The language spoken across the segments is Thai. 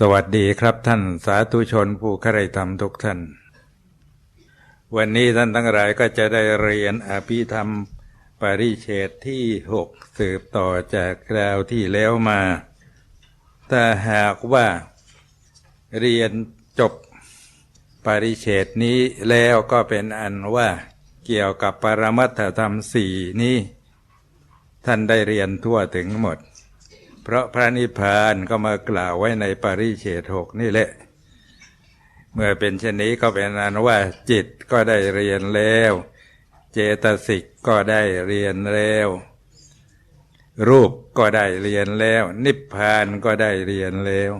สวัสดีครับท่านสาธุชนผู้ใคร่ธรรมทุกท่าน วันนี้ท่านทั้งหลายก็จะได้เรียนอภิธรรมปริเชตที่หกสืบต่อจากคราวที่แล้วมาถ้าหากว่าเรียนจบปริเชตนี้แล้วก็เป็นอันว่าเกี่ยวกับปรมัตถธรรมสี่นี้ ท่านได้เรียนทั่วถึงหมด เพราะพระนิพพานก็มากล่าวไว้ในปริเชตหกนี่แหละ เมื่อเป็นเช่นนี้ก็เป็นอันว่าจิตก็ได้เรียนแล้ว เจตสิกก็ได้เรียนแล้ว รูปก็ได้เรียนแล้ว นิพพานก็ได้เรียนแล้ว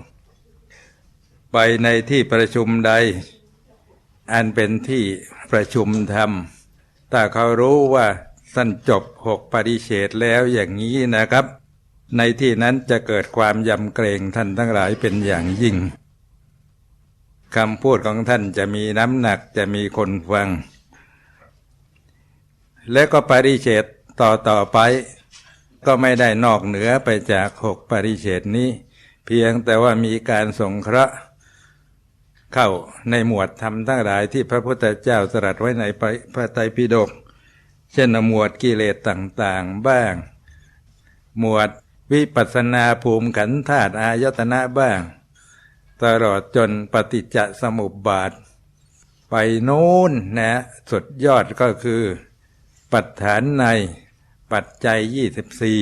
ไปในที่ประชุมใด อันเป็นที่ประชุมธรรมถ้าเขารู้ว่าท่านจบหกปริเฉดแล้วอย่างนี้นะครับ ในที่นั้นจะเกิดความยำเกรงท่านทั้งหลายเป็นอย่างยิ่งคำพูดของท่านจะมีน้ำหนักจะมีคนฟัง และก็ปริเฉดต่อต่อไป ก็ไม่ได้นอกเหนือไปจากหกปริเฉดนี้ เพียงแต่ว่ามีการสงเคราะห์เข้าในหมวดธรรมทั้งหลายที่พระพุทธเจ้าตรัสไว้ในพระไตรปิฎกเช่นหมวดกิเลสต่างๆบ้าง หมวด วิปัสนาภูมิขันธาตุอายตนะบ้าง ตลอดจนปฏิจจสมุปบาท ไปโน้นนะสุดยอดก็คือ ปัฏฐานในปัจจัยยี่สิบสี่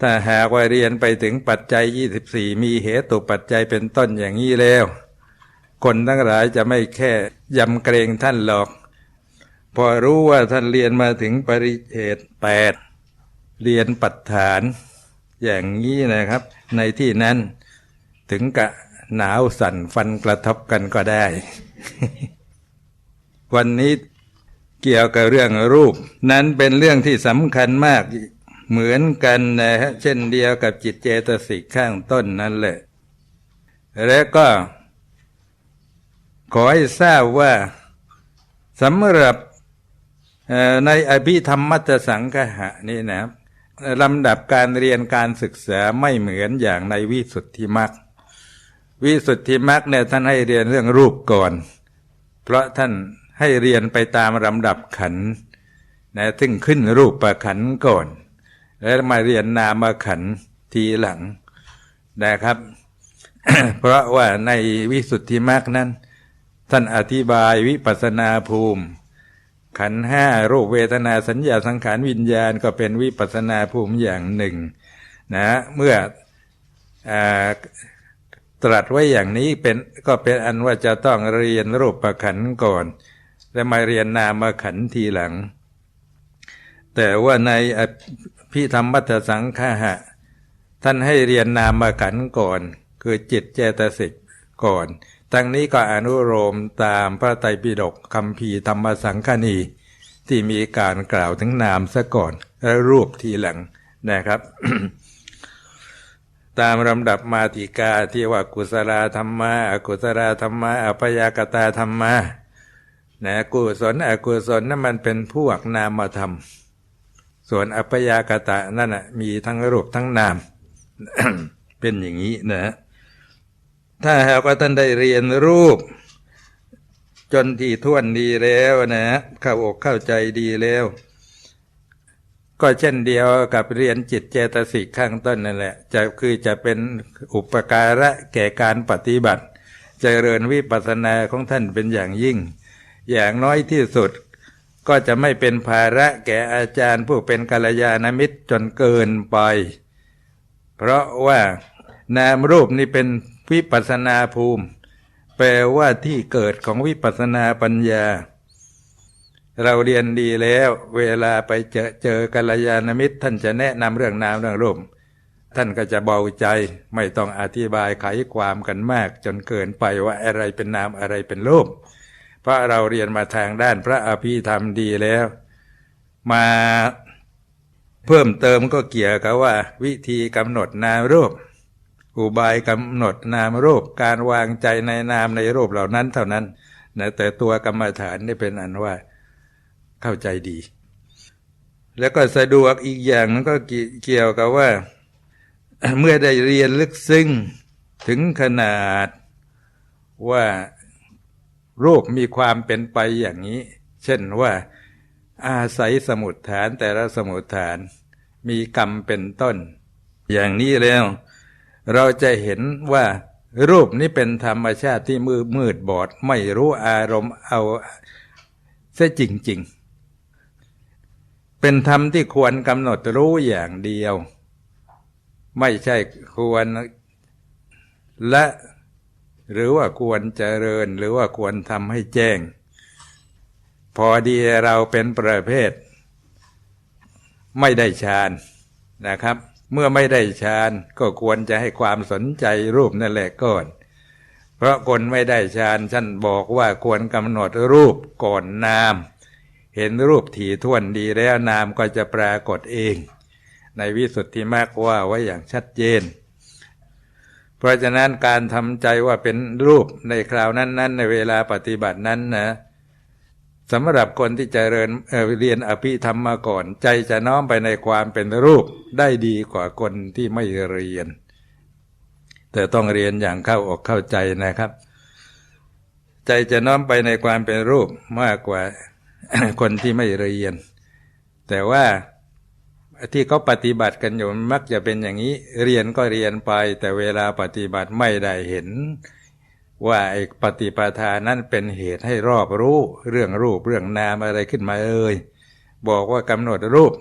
ถ้าหากว่าเรียนไปถึงปัจจัยยี่สิบสี่มีเหตุปัจจัยเป็นต้นอย่างนี้แล้ว คนทั้งหลายจะไม่แค่ยำเกรงท่านหรอก พอรู้ว่าท่านเรียนมาถึงปริเฉดแปด เรียนปัฏฐานอย่างนี้นะครับ ในที่นั้นถึงกะหนาวสั่นฟันกระทบกันก็ได้ วันนี้เกี่ยวกับเรื่องรูป นั้นเป็นเรื่องที่สำคัญมากเหมือนกันนะฮะเช่นเดียวกับจิตเจตสิกข้างต้นนั่นแหละ และก็ ขอให้ทราบว่าสำหรับในอภิธรรมมัตสังคหะนี่นะครับ ลำดับการเรียนการศึกษาไม่เหมือนอย่างในวิสุทธิมรรควิสุทธิมรรคเนี่ยท่านให้เรียนเรื่องรูปก่อน เพราะท่านให้เรียนไปตามลำดับขันนะซึ่งขึ้นรูปประขันก่อน แล้วมาเรียนนามขันทีหลังนะครับ เพราะว่าในวิสุทธิมรรคนั้น ท่านอธิบายวิปัสนาภูมิ ขันห้ารูปเวทนาสัญญาสังขารวิญญาณก็เป็นวิปัสนาภูมิอย่างหนึ่งนะเมื่ออตรัสไว้อย่างนี้เป็นก็เป็นอันว่าจะต้องเรียนรูปประขันก่อน แล้วมาเรียนนามขันทีหลัง แต่ว่าในพิธรรมัตสังฆะหะ ท่านให้เรียนนามขันก่อน คือจิตเจตสิกก่อน ทั้งนี้ก็อนุโลมตามพระไตรปิฎกคำพีธรรมสังฆนีที่มีการกล่าวถึงนามซะก่อน แล้วรูปทีหลังนะครับ ตามลำดับมาติกาที่ว่ากุศลธรรมะอกุศลธรรมะอภยากตาธรรมะนะกุศลอกุศลนั่นมันเป็นพวกนามธรรม ส่วนอภยากตะนั่นนะมีทั้งรูปทั้งนาม เป็นอย่างนี้นะ ถ้าหากว่าท่านได้เรียนรูป จนที่ท่วนดีแล้วนะเข้าอกเข้าใจดีแล้ว ก็เช่นเดียวกับเรียนจิตเจตสิกข้างต้นนั่นแหละ จะคือจะเป็นอุปการะแก่การปฏิบัติจเจริญวิปัสสนาของท่านเป็นอย่างยิ่ง อย่างน้อยที่สุดก็จะไม่เป็นภาระแก่อาจารย์ผู้เป็นกัลยาณมิตรจนเกินไป เพราะว่านามรูปนี่เป็น วิปัสนาภูมิ แปลว่าที่เกิดของวิปัสสนาปัญญา เราเรียนดีแล้ว เวลาไปเจอเจอกัลยาณมิตร ท่านจะแนะนำเรื่องนามเรื่องรูปท่านก็จะเบาใจไม่ต้องอธิบายไขความกันมาก จนเกินไปว่าอะไรเป็นนามอะไรเป็นรูปเพราะเราเรียนมาทางด้านพระอภิธรรมดีแล้ว มาเพิ่มเติมก็เกี่ยวกับว่า วิธีกำหนดนามรูป อุบายกำหนดนามรูปการวางใจในนามในรูปเหล่านั้นเท่านั้นนะแต่ตัวกรรมฐานนี่เป็นอันว่าเข้าใจดี แล้วก็สะดวกอีกอย่างนั้นก็เกี่ยวกับว่า เมื่อได้เรียนลึกซึ้งถึงขนาดว่ารูปมีความเป็นไปอย่างนี้ เช่นว่าอาศัยสมุดฐานแต่ละสมุดฐาน มีกรรมเป็นต้น อย่างนี้แล้ว เราจะเห็นว่ารูปนี้เป็นธรรมชาติที่มืดมืดบอด ไม่รู้อารมณ์เอาเสียจริง ๆ เป็นธรรมที่ควรกำหนดรู้อย่างเดียว ไม่ใช่ควรและหรือว่าควรเจริญหรือว่าควรทำให้แจ้ง พอดีเราเป็นประเภท ไม่ได้ฌานนะครับ เมื่อไม่ได้ฌานก็ควรจะให้ความสนใจรูปนั่นแหละก่อน เพราะคนไม่ได้ฌานฉันบอกว่าควรกำหนดรูปก่อนนาม เห็นรูปถี่ท่วนดีแล้วนามก็จะปรากฏเอง ในวิสุทธิมากว่าไว้อย่างชัดเจน เพราะฉะนั้นการทำใจว่าเป็นรูปในคราวนั้น ๆ ในเวลาปฏิบัตินั้นนะ สำหรับคนที่จะเรียนเเรียนอภิธรรมมาก่อน ใจจะน้อมไปในความเป็นรูปได้ดีกว่าคนที่ไม่เรียน แต่ต้องเรียนอย่างเข้าอกเข้าใจนะครับ ใจจะน้อมไปในความเป็นรูปมากกว่าคนที่ไม่เรียน แต่ว่าที่เขาปฏิบัติกันอยู่มักจะเป็นอย่างนี้ เรียนก็เรียนไป แต่เวลาปฏิบัติไม่ได้เห็น ว่าไอ้ปฏิปทานั้นเป็นเหตุให้รอบรู้เรื่องรูปเรื่องนามอะไรขึ้นมาเอ่ยบอกว่ากำหนดรูป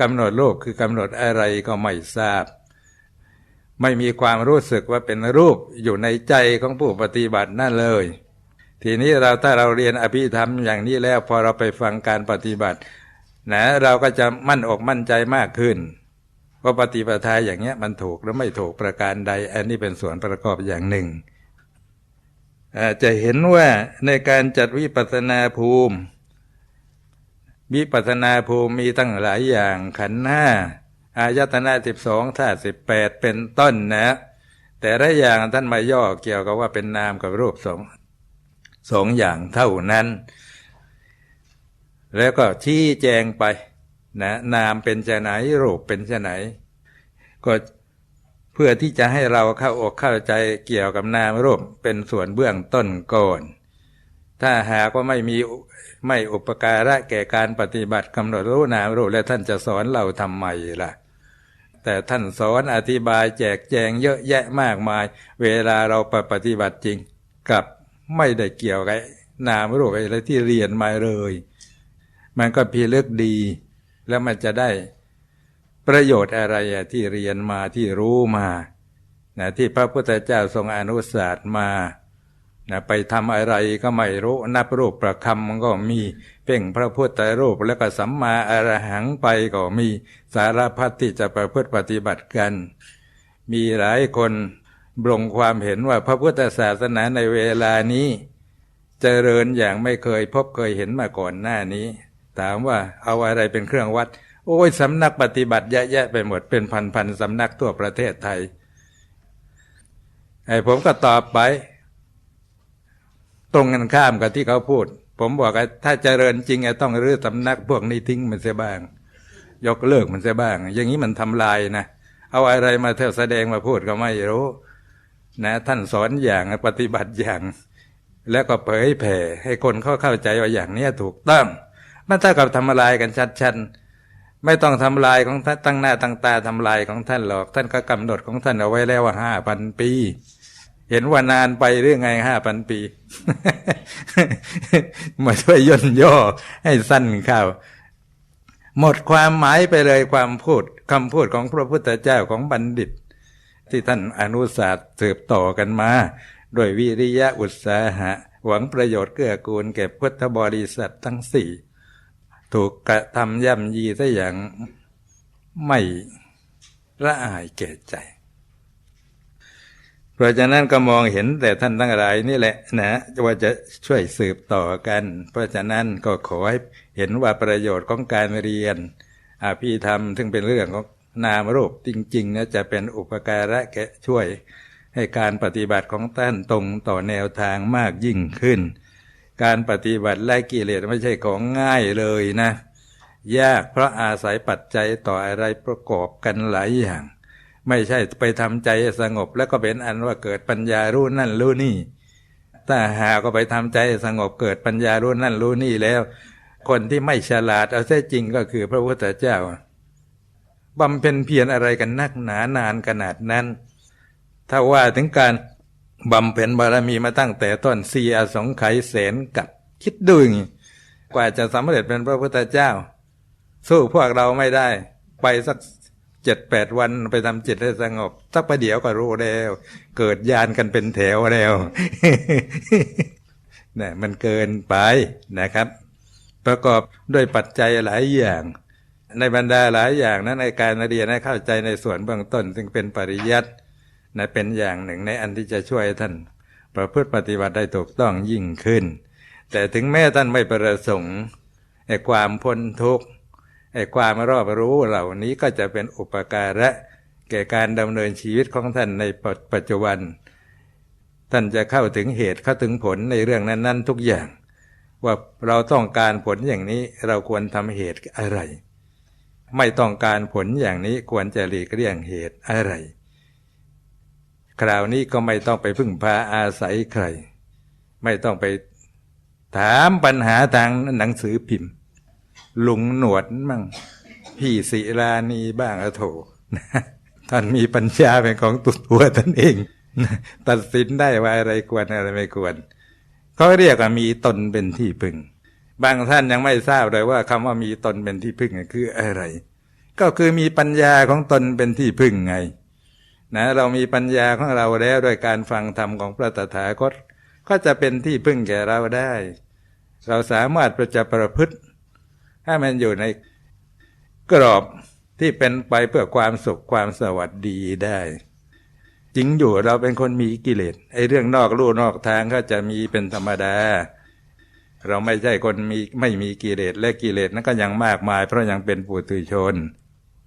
กำหนดรูปคือกำหนดอะไรก็ไม่ทราบ ไม่มีความรู้สึกว่าเป็นรูปอยู่ในใจของผู้ปฏิบัตินั่นเลย ทีนี้เราถ้าเราเรียนอภิธรรมอย่างนี้แล้วพอเราไปฟังการปฏิบัตินะเราก็จะมั่นอกมั่นใจมากขึ้นว่าปฏิปทาอย่างเงี้ยมันถูกหรือไม่ถูกประการใด อันนี้เป็นส่วนประกอบอย่างหนึ่ง จะเห็นว่าในการจัดวิปัสนาภูมิวิปัสนาภูมิมีตั้งหลายอย่างขันห้าอายตนะสิบสองธาตุสิบแปดเป็นต้นนะ แต่ละอย่างท่านมาย่อเกี่ยวกับว่าเป็นนามกับรูปสองสองอย่างเท่านั้น แล้วก็ชี้แจงไปนะนามเป็นจะไหนรูปเป็นจะไหน ก็ เพื่อที่จะให้เราเข้าอกเข้าใจเกี่ยวกับนามรูปเป็นส่วนเบื้องต้นก่อนถ้าหากว่าไม่มีไม่อุปการะแก่การปฏิบัติกำหนดรู้นามรูปแล้วท่านจะสอนเราทำไมล่ะ แต่ท่านสอนอธิบายแจกแจงเยอะแยะมากมาย เวลาเราไปฏิบัติจริง กับไม่ได้เกี่ยวกับนามรูปอะไรที่เรียนมาเลย มันก็พิลึกดี แล้วมันจะได้ ประโยชน์อะไรที่เรียนมาที่รู้มานะที่พระพุทธเจ้าทรงอนุสาสมานะไปทำอะไรก็ไม่รู้นับรูปประคำมันก็มี เพ่งพระพุทธรูปแล้วก็สัมมาอรหังไปก็มีสารพัดที่จะประพฤติปฏิบัติกัน มีหลายคนบรงความเห็นว่าพระพุทธศาสนาในเวลานี้เจริญอย่างไม่เคยพบเคยเห็นมาก่อนหน้านี้ ถามว่าเอาอะไรเป็นเครื่องวัด โอ้ยสำนักปฏิบัติแยะๆไปหมดเป็นพันๆสำนักทั่วประเทศไทย ไอ้ผมก็ตอบไป ตรงกันข้ามกับที่เขาพูด ผมบอกว่าถ้าเจริญจริงไอต้องรื้อสำนักพวกนี้ทิ้งมันเสียบ้าง ยกเลิกมันเสียบ้าง อย่างนี้มันทำลายนะเอาอะไรมาเทแสดงมาพูดก็ไม่รู้ นะ ท่านสอนอย่างปฏิบัติอย่าง แล้วก็เผยแผ่ ให้คนเขาเข้าใจว่าอย่างนี้ถูกต้องมันเท่ากับทำลายกันชัดๆ ไม่ต้องทำลายของท่านตั้งหน้าตั้งตาทำลายของท่านหรอก ท่านก็กำหนดของท่านเอาไว้แล้วว่าห้าพันปี เห็นว่านานไปเรื่องไงห้าพันปีมาช่วยย่นย่อให้สั้นเข้าหมดความหมายไปเลยความพูดคำพูดของพระพุทธเจ้าของบัณฑิต ที่ท่านอนุสาสสืบต่อกันมาโดยวิริยะอุตสาหะ หวังประโยชน์เกื้อกูลแก่พุทธบริษัททั้งสี่ ถูกกระทำย่ำยีซะอย่างไม่ละอายแก่ใจ เพราะฉะนั้นก็มองเห็นแต่ท่านทั้งหลายนี่แหละนะว่าจะช่วยสืบต่อกัน เพราะฉะนั้นก็ขอให้เห็นว่าประโยชน์ของการเรียนอภิธรรมซึ่งเป็นเรื่องของนามรูปจริงๆนะจะเป็นอุปการะแก่ช่วยให้การปฏิบัติของท่านตรงต่อแนวทางมากยิ่งขึ้น การปฏิบัติไล่กิเลสไม่ใช่ของง่ายเลยนะ ยากเพราะอาศัยปัจจัยต่ออะไรประกอบกันหลายอย่าง ไม่ใช่ไปทำใจสงบ แล้วก็เป็นอันว่าเกิดปัญญารู้นั่นรู้นี่ ถ้าหาก็ไปทำใจสงบเกิดปัญญารู้นั่นรู้นี่แล้ว คนที่ไม่ฉลาดเอาแท้จริงก็คือพระพุทธเจ้าบำเพ็ญเพียรอะไรกันนักหนานานขนาดนั้น ถ้าว่าถึงการ บำเพ็ญบารมีมาตั้งแต่ต้นสี่อสงไขยแสนกับคิดดูอย่างนี้กว่าจะสำเร็จเป็นพระพุทธเจ้า สู้พวกเราไม่ได้ ไปสักเจ็ดแปดวันไปทำจิตให้สงบ สักประเดี๋ยวก็รู้แล้ว เกิดยานกันเป็นแถวแล้วนี่มันเกินไปนะครับ ประกอบด้วยปัจจัยหลายอย่าง ในบรรดาหลายอย่างนั้นในการเรียนให้เข้าใจในส่วนเบื้องต้น ซึ่งเป็นปริยัติ นะเป็นอย่างหนึ่งในอันที่จะช่วยท่าน ประพฤติปฏิบัติได้ถูกต้องยิ่งขึ้น แต่ถึงแม้ท่านไม่ประสงค์ไอ้ความพ้นทุกข์ไอ้ความรอบรู้เหล่านี้ก็จะเป็นอุปการะแก่การดำเนินชีวิตของท่านในปัจจุบัน ท่านจะเข้าถึงเหตุเข้าถึงผลในเรื่องนั้น ๆ ทุกอย่าง ว่าเราต้องการผลอย่างนี้เราควรทำเหตุอะไร ไม่ต้องการผลอย่างนี้ควรจะหลีกเลี่ยงเหตุอะไร คราวนี้ก็ไม่ต้องไปพึ่งพาอาศัยใคร ไม่ต้องไปถามปัญหาทางหนังสือพิมพ์ ลุงหนวดมั่งพี่ศิลานีบ้างอะโถท่านมีปัญญาเป็นของตุตัวท่านเอง ตัดสินได้ว่าอะไรควรอะไรไม่ควรเขาเรียกว่ามีตนเป็นที่พึ่ง บางท่านยังไม่ทราบเลยว่าคำว่ามีตนเป็นที่พึ่งคืออะไร ก็คือมีปัญญาของตนเป็นที่พึ่งไง นะเรามีปัญญาของเราแล้วโดยการฟังธรรมของพระตถาคต ก็จะเป็นที่พึ่งแก่เราได้ เราสามารถประจะประพฤติ ให้มันอยู่ในกรอบที่เป็นไปเพื่อความสุขความสวัสดีได้ จริงอยู่เราเป็นคนมีกิเลสไอ้เรื่องนอกลู่นอกทางก็จะมีเป็นธรรมดา เราไม่ใช่คนมีไม่มีกิเลสและกิเลสนั้นก็ยังมากมาย เพราะยังเป็นปุถุชน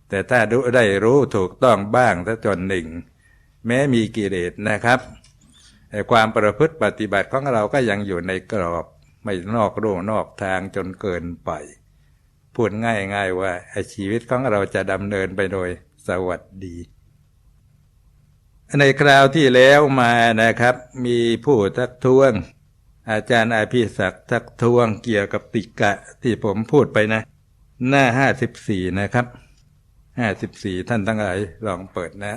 แต่ถ้าได้รู้ถูกต้องบ้างถ้าจนหนึ่ง แม้มีกิเลสนะครับแต่ความประพฤติปฏิบัติของเราก็ยังอยู่ในกรอบไม่นอกรูนอกทางจนเกินไป พูดง่ายๆว่าชีวิตของเราจะดำเนินไปโดยสวัสดี ในคราวที่แล้วมานะครับ มีผู้ทักท้วง อาจารย์อาภิศักดิ์ทักท้วงเกี่ยวกับติกะที่ผมพูดไปนะ หน้าห้าสิบสี่นะครับ ห้าสิบสี่ท่านทั้งหลายลองเปิดนะ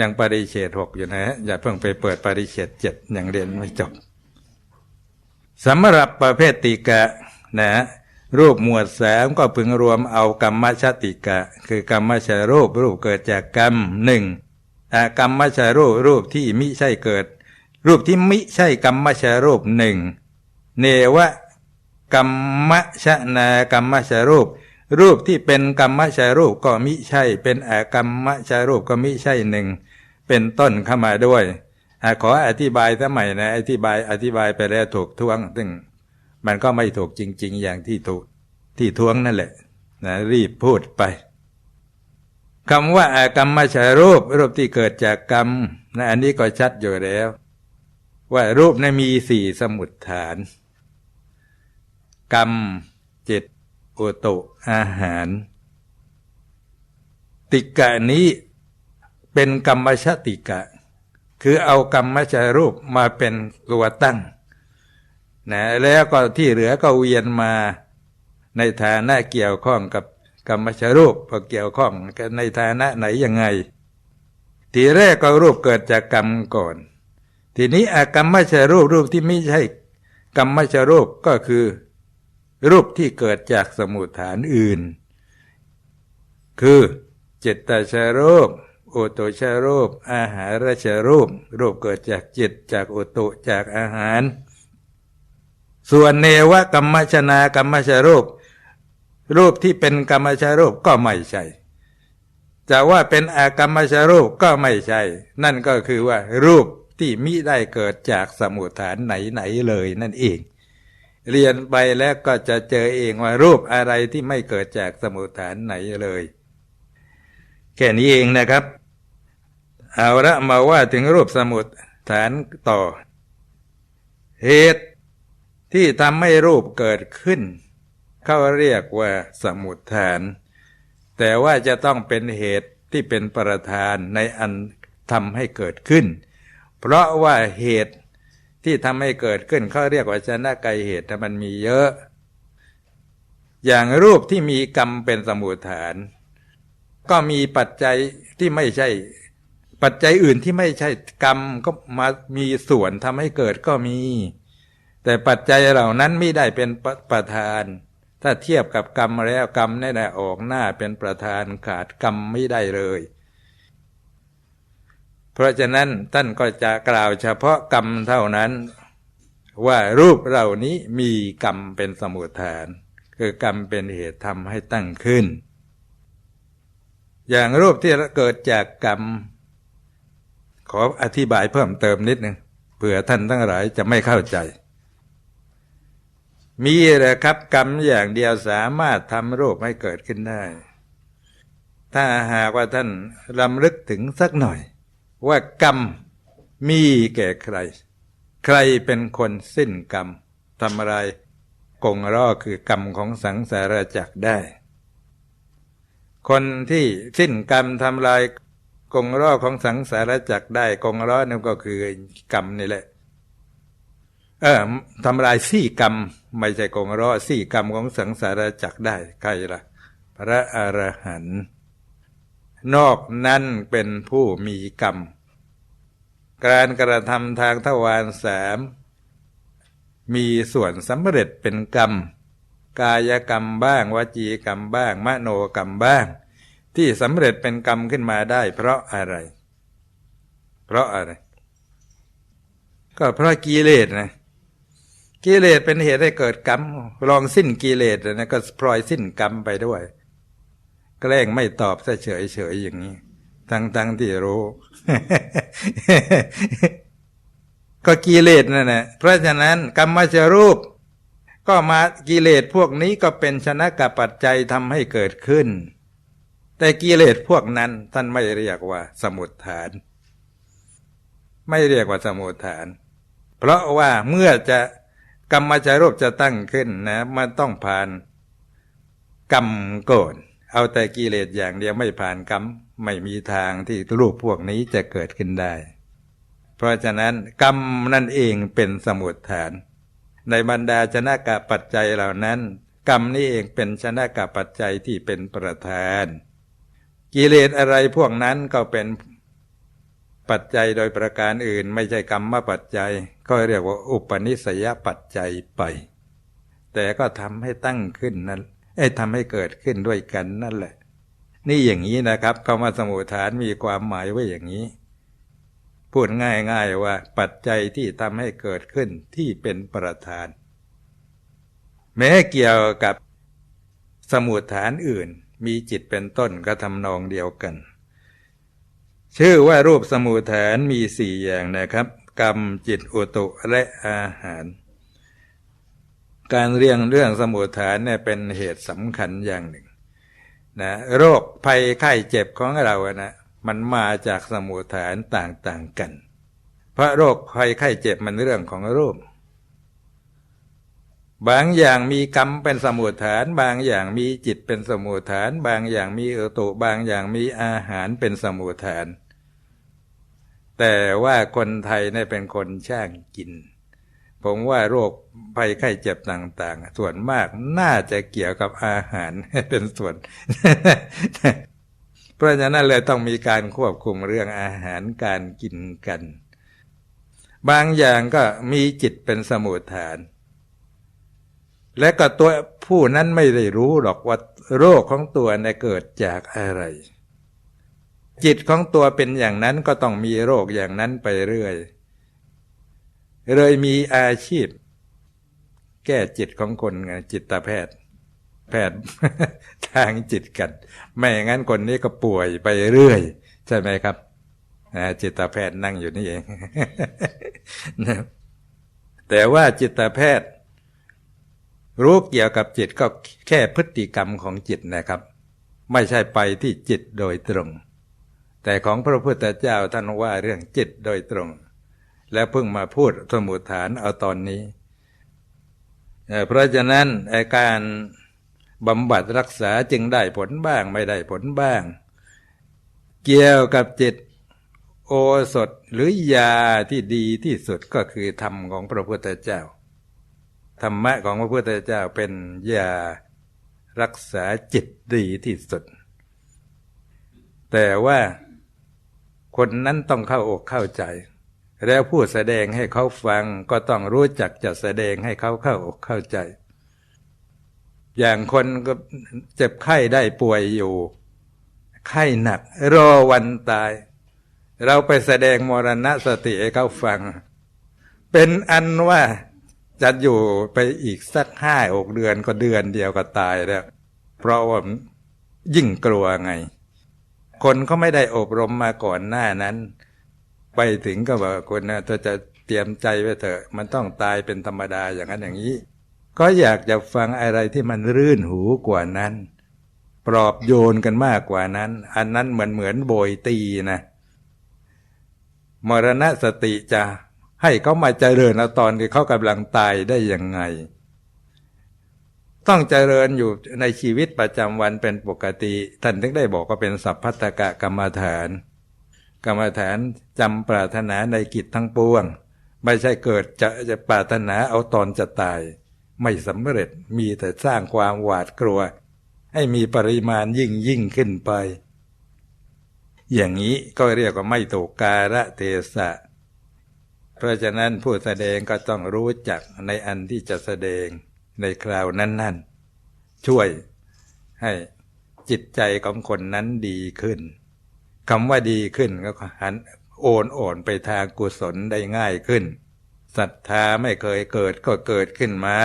ยังปริเฉดหกอยู่นะอย่าเพิ่งไปเปิดปริเฉดเจ็ดยังเรียนไม่จบสำหรับประเภทติกะนะรูปหมวดสามก็พึงรวมเอากรรมชติกะ คือกรรมชรูปรูปเกิดจากกรรมหนึ่งกรรมชรูปรูปที่มิใช่เกิด รูปที่มิใช่กรรมชรูปหนึ่งเนวะกรรมชนากรรมชรูป รูปที่เป็นกรรมชารูปก็มิใช่ เป็นอกรรมชารูปก็มิใช่หนึ่งเป็นต้นเข้ามาด้วยอขออธิบายสมัยนะอธิบายอธิบายไปแล้วถูกท้วง ซึ่งมันก็ไม่ถูกจริง ๆ อย่างที่ถูกที่ท้วงนั่นแหละนะรีบพูดไปคำว่าอากรรมชารูป รูปที่เกิดจากกรรมนะอันนี้ก็ชัดอยู่แล้ว ว่ารูปนั้นมีสี่สมุดฐาน กรรมจิต อุตุอาหาร ติกะนี้เป็นกรรมชติกะ คือเอากรรมชารูปมาเป็นตัวตั้งนะแล้วก็ที่เหลือก็เวียนมาในฐานะเกี่ยวข้องกับกรรมชรูปพอเกี่ยวข้องกันในฐานะไหนยังไง ทีแรกก็รูปเกิดจากกรรมก่อน ทีนี้อากรรมชรูปรูปที่ไม่ใช่กรรมชรูปก็คือ รูปที่เกิดจากสมุทฐานอื่น คือเจตชรูปโอโตชรูป อาหารชรูป รูปเกิดจากจิตจากโอโตจากอาหาร ส่วนเนวกรรมชนากรรมชรูป รูปที่เป็นกรรมชารูปก็ไม่ใช่จะว่าเป็นอากรรมชารูปก็ไม่ใช่ นั่นก็คือว่ารูปที่มิได้เกิดจากสมุทฐานไหนๆเลยนั่นเอง เรียนไปแล้วก็จะเจอเองว่ารูปอะไรที่ไม่เกิดจากสมุทฐานไหนเลย แค่นี้เองนะครับ เอาละมาว่าถึงรูปสมุทฐานต่อ เหตุที่ทำให้รูปเกิดขึ้น เขาเรียกว่าสมุทฐาน แต่ว่าจะต้องเป็นเหตุที่เป็นประธานในอันทำให้เกิดขึ้น เพราะว่าเหตุ ที่ทำให้เกิดขึ้นเขาเรียกว่าชนะไกเหตุมันมีเยอะ อย่างรูปที่มีกรรมเป็นสมุทฐาน ก็มีปัจจัยที่ไม่ใช่ ปัจจัยอื่นที่ไม่ใช่กรรมก็มามีส่วนทำให้เกิดก็มี แต่ปัจจัยเหล่านั้นไม่ได้เป็นปประธาน ถ้าเทียบกับกรรมแล้วกรรมนี่แหละออกหน้าเป็นประธานขาดกรรมไม่ได้เลย เพราะฉะนั้นท่านก็จะกล่าวเฉพาะกรรมเท่านั้น ว่ารูปเหล่านี้มีกรรมเป็นสมุทฐาน คือกรรมเป็นเหตุทำให้ตั้งขึ้น อย่างรูปที่เกิดจากกรรม ขออธิบายเพิ่มเติมนิดนึงเผื่อท่านทั้งหลายจะไม่เข้าใจ มีแหละครับกรรมอย่างเดียวสามารถทำรูปให้เกิดขึ้นได้ ถ้าหากว่าท่านลำลึกถึงสักหน่อย ว่ากรรมมีแก่ใคร ใครเป็นคนสิ้นกรรมทำอะไรกงร่อคือกรรมของสังสารจักได้ คนที่สิ้นกรรมทำลายกงร่อของสังสารจักได้กงร่อนั่นก็คือกรรมนี่แหละ เออทำลายสี่กรรม ไม่ใช่กงร่อสี่กรรมของสังสารจักได้ใครละ่ะ พระอรหันต์ นอกนั้นเป็นผู้มีกรรม การกระทำทางทวารสามมีส่วนสำเร็จเป็นกรรม กายกรรมบ้างวจีกรรมบ้าง มโนกรรมบ้าง ที่สำเร็จเป็นกรรมขึ้นมาได้ เพราะอะไร เพราะอะไร ก็เพราะกิเลสนะกิเลสเป็นเหตุให้เกิดกรรม ลองสิ้นกิเลสนะก็พลอยสิ้นกรรมไปด้วย แกล้งไม่ตอบเฉยเฉยอย่างนี้ ทั้งทั้งที่รู้ ก็กิเลสนั่นแหละเพราะฉะนั้นกรรมจรูป ก็มากิเลสพวกนี้ก็เป็นชนะกับปัจจัยทำให้เกิดขึ้น แต่กิเลสพวกนั้นท่านไม่เรียกว่า สมุทฐาน ไม่เรียกว่าสมุทฐาน เพราะว่าเมื่อจะกรรมจรูปจะตั้งขึ้นนะ มันต้องผ่านกรรมก่อน เอาแต่กิเลสอย่างเดียวไม่ผ่านกรรมไม่มีทางที่รูปพวกนี้จะเกิดขึ้นได้ เพราะฉะนั้นกรรมนั่นเองเป็นสมุดฐาน ในบรรดาชนะกะปัจจัยเหล่านั้น กรรมนี้เองเป็นชนะกะปัจจัยที่เป็นประธาน กิเลสอะไรพวกนั้นก็เป็นปัจจัยโดยประการอื่น ไม่ใช่กรรมมาปัจจัย ก็เรียกว่าอุปนิสัยปัจจัยไป แต่ก็ทำให้ตั้งขึ้นนั้น ทำให้เกิดขึ้นด้วยกันนั่นแหละ นี่อย่างนี้นะครับคำว่าสมุทฐานมีความหมายไว้อย่างนี้ พูดง่ายๆว่าปัจจัยที่ทำให้เกิดขึ้นที่เป็นประธาน แม้เกี่ยวกับสมุทฐานอื่น มีจิตเป็นต้นก็ทำนองเดียวกัน ชื่อว่ารูปสมุทฐานมีสี่อย่างนะครับ กรรมจิตอุตุและอาหาร การเรียงเรื่องสมุทฐานเนี่ยเป็นเหตุสำคัญอย่างหนึ่งนะโรคภัยไข้เจ็บของเรานะมันมาจากสมุทฐานต่างๆกัน เพราะโรคภัยไข้เจ็บมันเรื่องของรูป บางอย่างมีกรรมเป็นสมุทฐาน บางอย่างมีจิตเป็นสมุทฐาน บางอย่างมีเอตุบางอย่างมีอาหารเป็นสมุทฐาน แต่ว่าคนไทยเนี่ยเป็นคนช่างกิน ผมว่าโรคภัยไข้เจ็บต่างๆ ส่วนมากน่าจะเกี่ยวกับอาหารเป็นส่วน เพราะฉะนั้นเลยต้องมีการควบคุมเรื่องอาหารการกินกัน บางอย่างก็มีจิตเป็นสมุทฐาน และก็ตัวผู้นั้นไม่ได้รู้หรอกว่าโรคของตัวในเกิดจากอะไร จิตของตัวเป็นอย่างนั้นก็ต้องมีโรคอย่างนั้นไปเรื่อย เลยมีอาชีพ แก้จิตของคนไงจิตแพทย์ แพทย์ทางจิตกัน ไม่อย่างนั้นคนนี้ก็ป่วยไปเรื่อย ใช่ไหมครับจิตแพทย์นั่งอยู่นี่เองแต่ว่าจิตแพทย์ รู้เกี่ยวกับจิตก็แค่พฤติกรรมของจิตนะครับ ไม่ใช่ไปที่จิตโดยตรง แต่ของพระพุทธเจ้าท่านว่าเรื่องจิตโดยตรง แล้วเพิ่งมาพูดสมุทฐานเอาตอนนี้ เพราะฉะนั้นอาการบำบัดรักษาจึงได้ผลบ้างไม่ได้ผลบ้าง เกี่ยวกับจิตโอสถหรือยาที่ดีที่สุดก็คือธรรมของพระพุทธเจ้า ธรรมะของพระพุทธเจ้าเป็นยารักษาจิตดีที่สุด แต่ว่าคนนั้นต้องเข้าอกเข้าใจ แล้วผู้แสดงให้เขาฟังก็ต้องรู้จักจะแสดงให้เขาเข้าอกเข้าใจ อย่างคนก็เจ็บไข้ได้ป่วยอยู่ ไข้หนัก รอวันตาย เราไปแสดงมรณะสติให้เขาฟัง เป็นอันว่าจะอยู่ไปอีกสักห้าอกเดือนก็เดือนเดียวก็ตายแล้ว เพราะว่ายิ่งกลัวไง คนเขาไม่ได้อบรมมาก่อนหน้านั้น ไปถึงก็บอกคนนะเธอจะเตรียมใจไว้เถอะมันต้องตายเป็นธรรมดาอย่างนั้นอย่างนี้ ก็อยากจะฟังอะไรที่มันรื่นหูกว่านั้น ปลอบโยนกันมากกว่านั้น อันนั้นเหมือนเหมือนโบยตีนะมรณะสติจะให้เขามาเจริญเอาตอนที่เขากำลังตายได้ยังไง ต้องเจริญอยู่ในชีวิตประจำวันเป็นปกติ ท่านถึงได้บอกว่าเป็นสัพพัตตกะกรรมฐาน กรรมฐานจำปรารถนาในกิจทั้งปวง ไม่ใช่เกิดจะจะปรารถนาเอาตอนจะตาย ไม่สำเร็จมีแต่สร้างความหวาดกลัว ให้มีปริมาณยิ่งยิ่งขึ้นไป อย่างนี้ก็เรียกว่าไม่ถูกกาละเทศะ เพราะฉะนั้นผู้แสดงก็ต้องรู้จักในอันที่จะแสดงในคราวนั้น ๆ ช่วยให้จิตใจของคนนั้นดีขึ้น คำว่าดีขึ้นก็หันโอนโอนไปทางกุศลได้ง่ายขึ้นศรัทธาไม่เคยเกิดก็เกิดขึ้นมา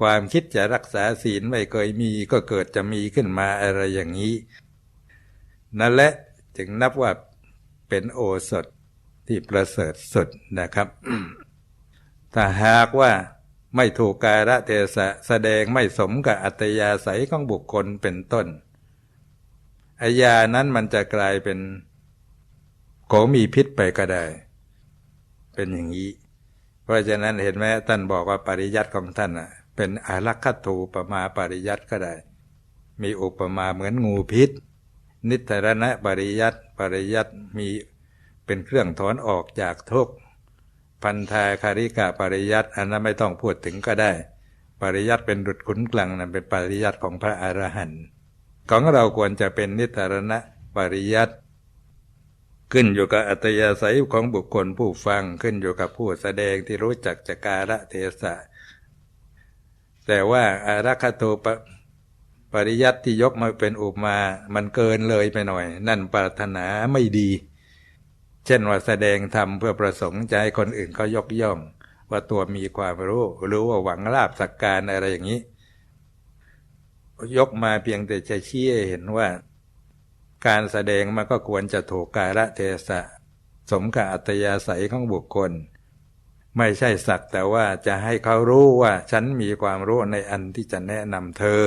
ความคิดจะรักษาศีลไม่เคยมีก็เกิดจะมีขึ้นมาอะไรอย่างนี้ นั่นแหละจึงนับว่าเป็นโอสถที่ประเสริฐสุดนะครับถ้าหากว่าไม่ถูกกาละเทศะแสดงไม่สมกับอัตยาศัยของบุคคลเป็นต้น อายานั้นมันจะกลายเป็นของมีพิษไปก็ได้ เป็นอย่างนี้ เพราะฉะนั้นเห็นไหมท่านบอกว่าปริยัติของท่านอะ เป็นอารักขตูปมาปริยัติก็ได้ มีอุปมาเหมือนงูพิษ นิทรณะปริยัติปริยัติมีเป็นเครื่องถอนออกจากทุกพันธาคาริกะปริยัติอันนั้นไม่ต้องพูดถึงก็ได้ ปริยัติเป็นดุจขุนกลังนั้นเป็นปริยัติของพระอรหันต์ ของเราควรจะเป็นนิทรณะปริยัติขึ้นอยู่กับอัตยาศัยของบุคคลผู้ฟังขึ้นอยู่กับผู้แสดงที่รู้จักจักการะเทศะ แต่ว่าอารักขโตปปริยัติที่ยกมาเป็นอุปมา มันเกินเลยไปหน่อย นั่นปรารถนาไม่ดี เช่นว่าแสดงธรรมเพื่อประสงค์ใจคนอื่นเขายกย่อง ว่าตัวมีความรู้รู้ว่าหวังลาบสักการอะไรอย่างนี้ ยกมาเพียงแต่จะชี้ให้เห็นว่า การแสดงมันก็ควรจะถูกกาละเทศะ สมกับอัตยาศัยของบุคคล ไม่ใช่สักแต่ว่าจะให้เขารู้ว่าฉันมีความรู้ในอันที่จะแนะนำเธอ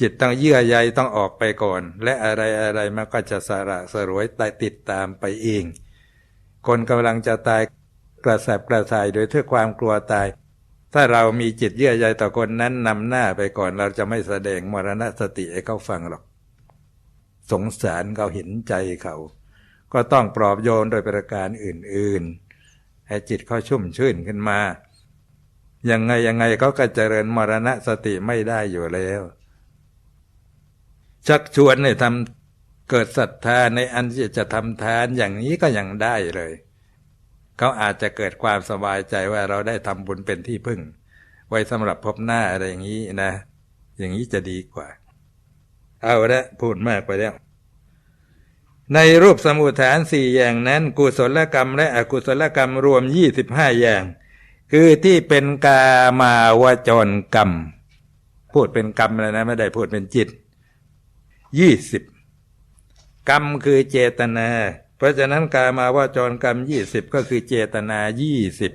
จิตต้องเยื่อใยต้องออกไปก่อน และอะไรอะไรมันก็จะสาระสรวยตายติดตามไปเอง คนกำลังจะตายกระแสบกระส่ายโดยเทื่อความกลัวตาย ถ้าเรามีจิตเยื่อใยต่อคนนั้นนำหน้าไปก่อนเราจะไม่แสดงมรณสติให้เขาฟังหรอก สงสารเขาเห็นใจเขา ก็ต้องปลอบโยนโดยประการอื่น ๆ ให้จิตเขาชุ่มชื่นขึ้นมายังไงยังไงเขาก็เจริญมรณสติไม่ได้อยู่แล้ว ชักชวนให้ทำเกิดศรัทธาในอันที่จะทำทานอย่างนี้ก็ยังได้เลย เขาอาจจะเกิดความสบายใจว่าเราได้ทำบุญเป็นที่พึ่ง ไว้สำหรับพบหน้าอะไรอย่างนี้นะ อย่างนี้จะดีกว่า เอาละพูดมากไปแล้ว ในรูปสมุทฐานสี่อย่างนั้น กุศลกรรมและอกุศลกรรมรวมยี่สิบห้าอย่าง คือที่เป็นกามาวจรกรรม พูดเป็นกรรมแล้วนะไม่ได้พูดเป็นจิตยี่สิบกรรมคือเจตนา เพราะฉะนั้นกามาวจรกรรมยี่สิบก็คือเจตนายี่สิบ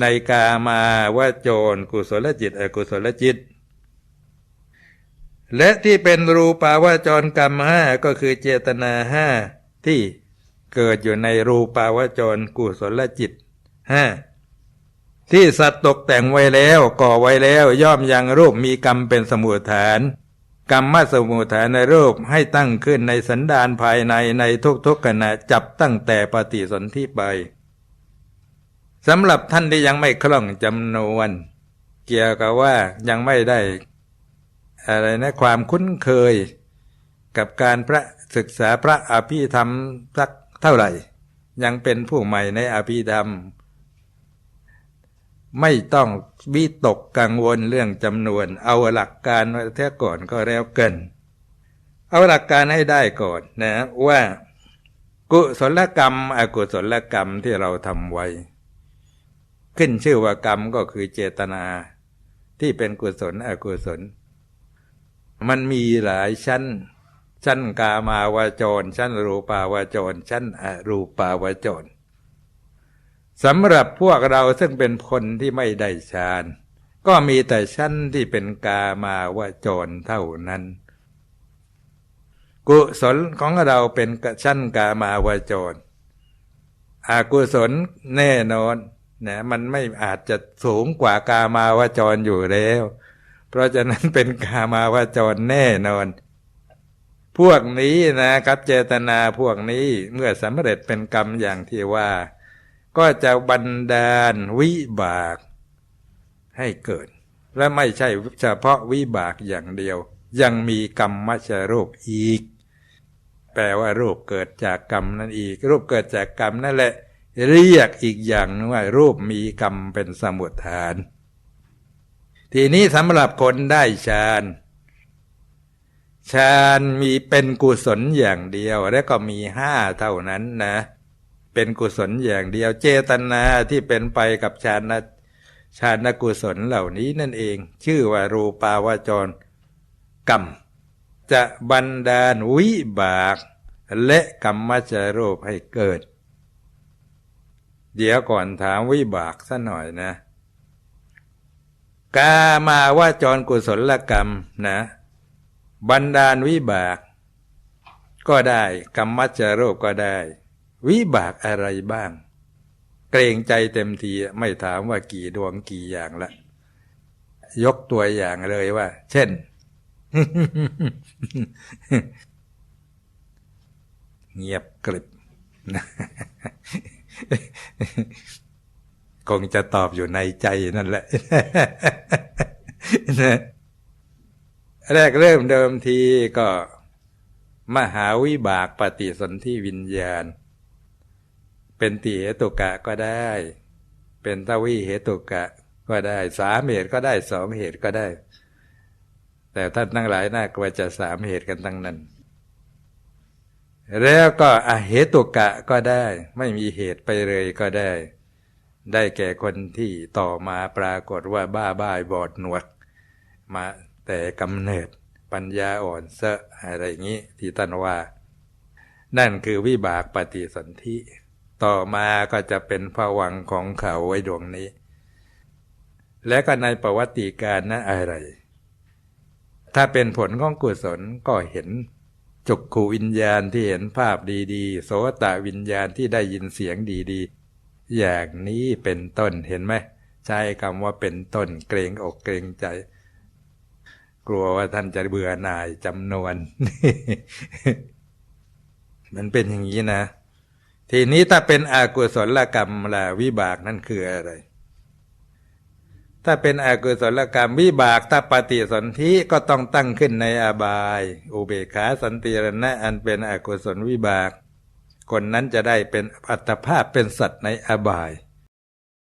ในกามาวจรกุศลจิตอกุศลจิต และที่เป็นรูปาวจรกรรมห้าก็คือเจตนาห้าที่เกิดอยู่ในรูปาวจรกุศลจิตห้าที่สัตว์ตกแต่งไว้แล้วก่อไว้แล้วย่อมยังรูปมีกรรมเป็นสมุทฐาน กรรมสมุทฐานรูปให้ตั้งขึ้นในสันดานภายในในทุกๆขณะจับตั้งแต่ปฏิสนธิไปสำหรับท่านที่ยังไม่คล่องจำนวน เกี่ยวกับว่ายังไม่ได้ อะไรนะความคุ้นเคย กับการพระศึกษาพระอภิธรรมสักเท่าไหร่ ยังเป็นผู้ใหม่ในอภิธรรม ไม่ต้องวิตกกังวลเรื่องจำนวน เอาหลักการมาแท้ก่อนก็แล้วเกินเอาหลักการให้ได้ก่อนนะว่า กุศลกรรม อกุศลกรรมที่เราทำไว้ ขึ้นชื่อว่ากรรมก็คือเจตนา ที่เป็นกุศลอกุศล มันมีหลายชั้น ชั้นกามาวาจร ชั้นรูปาวาจร ชั้นอรูปาวาจร สำหรับพวกเราซึ่งเป็นคนที่ไม่ได้ฌานก็มีแต่ชั้นที่เป็นกามาวจรเท่านั้น กุศลของเราเป็นชั้นกามาวจรอากุศลแน่นอนนะมันไม่อาจจะสูงกว่ากามาวจรอยู่แล้ว เพราะฉะนั้นเป็นกามาวจรแน่นอน พวกนี้นะครับเจตนาพวกนี้เมื่อสำเร็จเป็นกรรมอย่างที่ว่า ก็จะบันดาลวิบากให้เกิด และไม่ใช่เฉพาะวิบากอย่างเดียว ยังมีกรรมมัชรูปอีก แปลว่ารูปเกิดจากกรรมนั่นอีก รูปเกิดจากกรรมนั่นแหละ เรียกอีกอย่างนึงว่า รูปมีกรรมเป็นสมุทฐาน ทีนี้สำหรับคนได้ฌานฌานมีเป็นกุศลอย่างเดียว และก็มีห้าเท่านั้นนะ เป็นกุศลอย่างเดียวเจตนาที่เป็นไปกับฌานฌานกุศลเหล่านี้นั่นเอง ชื่อว่ารูปาวาจรกรรม จะบันดาลวิบาก และกรรมจรูปให้เกิด เดี๋ยวก่อนถามวิบากสัหน่อยนะ กามาว่าจรกุศลกรรมนะ บันดาลวิบาก ก็ได้กรรมจรูปก็ได้ วิบากอะไรบ้าง เกรงใจเต็มทีไม่ถามว่ากี่ดวงกี่อย่างละ ยกตัวอย่างเลยว่า เช่น เงียบกริบคงจะตอบอยู่ในใจนั่นแหละแรกเริ่มเดิมทีก็ มหาวิบากปฏิสนธิวิญญาณ เป็นตีเหตุกะก็ได้ เป็นตวีเหตุกะก็ได้สามเหตุก็ได้สองเหตุก็ได้ แต่ท่านทั้งหลายน่ากลัวจะสามเหตุกันทั้งนั้น แล้วก็อเหตุกะก็ได้ ไม่มีเหตุไปเลยก็ได้ ได้แก่คนที่ต่อมาปรากฏว่าบ้าบ้าบอดหนวด มาแต่กำเนิดปัญญาอ่อนเสะอะไรอย่างนี้ที่ท่านว่า นั่นคือวิบากปฏิสนธิ ต่อมาก็จะเป็นผวังของเขาไว้ดวงนี้ และก็ในประวัติการนั้นอะไร ถ้าเป็นผลของกุศลก็เห็นจุกขูวิญญาณที่เห็นภาพดีๆ โสตวิญญาณที่ได้ยินเสียงดีๆ อย่างนี้เป็นต้นเห็นไหมใช้คำว่าเป็นต้นเกรงอกเกรงใจ กลัวว่าท่านจะเบื่อหน่ายจำนวน มันเป็นอย่างนี้นะ ทีนี้ถ้าเป็นอากุศลกรรมละวิบากนั่นคืออะไร ถ้าเป็นอากุศลกรรมวิบากถ้าปฏิสนธิก็ต้องตั้งขึ้นในอบาย อุเบกขาสันติรณะอันเป็นอกุศลวิบาก คนนั้นจะได้เป็นอัตภาพเป็นสัตว์ในอบาย